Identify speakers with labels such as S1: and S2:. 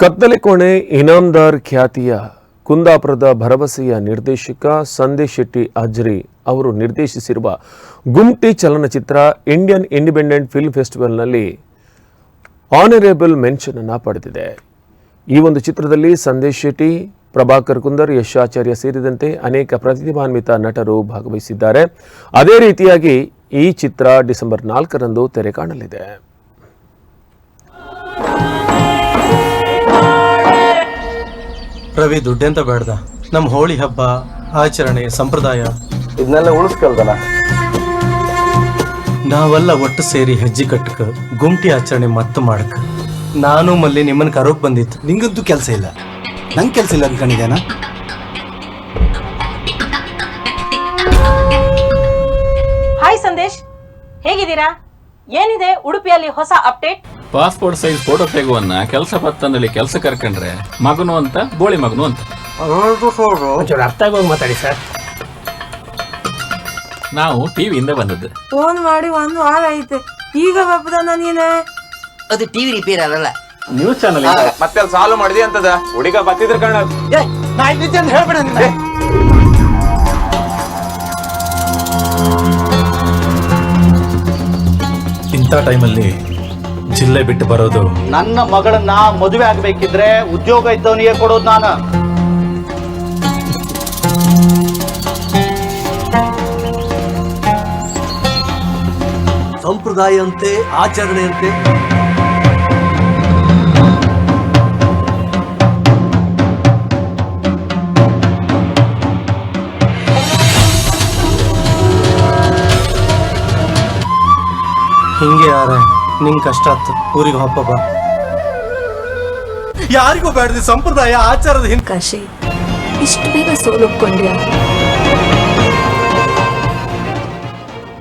S1: ಕತ್ತಲೆ ಕೋಣೆ ಇನಾಮ್ದಾರ್ ಖ್ಯಾತಿಯ ಕುಂದಾಪುರದ ಭರವಸೆಯ ನಿರ್ದೇಶಕ ಸಂದೇಶ್ ಶೆಟ್ಟಿ ಅಜ್ರಿ ಅವರು ನಿರ್ದೇಶಿಸಿರುವ ಗುಮ್ಟಿ ಚಲನಚಿತ್ರ ಇಂಡಿಯನ್ ಇಂಡಿಪೆಂಡೆಂಟ್ ಫಿಲ್ಮ್ ಫೆಸ್ಟಿವಲ್ನಲ್ಲಿ ಆನರೇಬಲ್ ಮೆನ್ಷನ್ ಅನ್ನು ಪಡೆದಿದೆ. ಈ ಒಂದು ಚಿತ್ರದಲ್ಲಿ ಸಂದೇಶ್ ಶೆಟ್ಟಿ, ಪ್ರಭಾಕರ್ ಕುಂದರ್, ಯಶಾಚಾರ್ಯ ಸೇರಿದಂತೆ ಅನೇಕ ಪ್ರತಿಭಾನ್ವಿತ ನಟರು ಭಾಗವಹಿಸಿದ್ದಾರೆ. ಅದೇ ರೀತಿಯಾಗಿ ಈ ಚಿತ್ರ ಡಿಸೆಂಬರ್ ನಾಲ್ಕರಂದು ತೆರೆ ಕಾಣಲಿದೆ.
S2: ರವಿ ದುಡ್ಡೆಂತ ಬೇಡ್ದ. ನಮ್ಮ ಹೋಳಿ ಹಬ್ಬ ಆಚರಣೆ ಸಂಪ್ರದಾಯ.
S3: ಇದನ್ನೆಲ್ಲ ಉಳಿಸ್ಕಲ್ದಲ್ಲ
S2: ನಾವೆಲ್ಲ ಒಟ್ಟು ಸೇರಿ ಹೆಜ್ಜೆ ಕಟ್ಟಕ ಗುಂಟಿ ಆಚರಣೆ ಮತ್ತೆ ಮಾಡಕ. ನಾನು ಮಲ್ಲಿ ನಿಮ್ಮನ್ನ ಕರೋಕ್ ಬಂದಿತ್ತು.
S4: ನಿಂಗಂತೂ ಕೆಲಸ ಇಲ್ಲ. ನಂಗೆ ಕೆಲಸ ಇಲ್ಲ ಅನ್ಕೊಂಡಿದ್ದೇನ?
S5: ಹಾಯ್ ಸಂದೇಶ್ ಹೇಗಿದ್ದೀರಾ? ಏನಿದೆ ಉಡುಪಿಯಲ್ಲಿ ಹೊಸ ಅಪ್ಡೇಟ್?
S6: ಪಾಸ್ಪೋರ್ಟ್ ಸೈಜ್ ಫೋಟೋ ತೆಗುವನ್ನ ಕೆಲಸ ಪತ್ತನಲ್ಲಿ ಕೆಲಸ ಕರ್ಕಂಡ್ರೆ ಮಗನು ಅಂತ ಬೋಳಿ ಮಗನು ಅಂತ.
S7: ಅರ್ಥ ಆಗೋಗಿ ಮಾತಾಡಿ ಸರ್.
S6: ನಾವು ಟಿವಿಯಿಂದ ಬಂದದ್ದು.
S8: ಫೋನ್ ಮಾಡಿ ಒಂದು ವಾರ ಐತೆ. ಈಗ ಬಪ್ಪದ ನೀನೆ?
S9: ಅದು ಟಿವಿ ರಿಪೇರ್ ಆಗಲ್ಲ
S6: ನ್ಯೂಸ್ ಚಾನಲ್
S3: ಮತ್ತೆ ಸಾಲ್ವ್ ಸಾಲು ಮಾಡಿದೆ ಅಂತದ? ಹುಡುಗ ಬತ್ತಿದ್ರ ಕಣ
S4: ನಾ ಇದ್ದಿದ್ದೆ ಅಂತ ಹೇಳ್ಬೇಡ
S2: ಇಂಥ ಟೈಮಲ್ಲಿ ಜಿಲ್ಲೆ ಬಿಟ್ಟು ಬರೋದು.
S7: ನನ್ನ ಮಗಳನ್ನ ಮದುವೆ ಆಗಬೇಕಿದ್ರೆ ಉದ್ಯೋಗ ಇದ್ದವನಿಗೆ ಕೊಡೋದು ನಾನು.
S4: ಸಂಪ್ರದಾಯ ಅಂತೆ ಆಚರಣೆ
S2: ಹಿಂಗೆ ಯಾರ ನಿಂಗೆ ಕಷ್ಟ ಆತು, ಊರಿಗೆ ಹಬ್ಬ ಯಾರಿಗೂ ಬೇಡದಿ ಸಂಪ್ರದಾಯ, ಆಚಾರದ ಹಿಂದೆ.
S8: ಕಾಶಿ, ಇಷ್ಟು ಬೇಗ ಸೋಲೊಪ್ಕೊಂಡ್ಯಾ?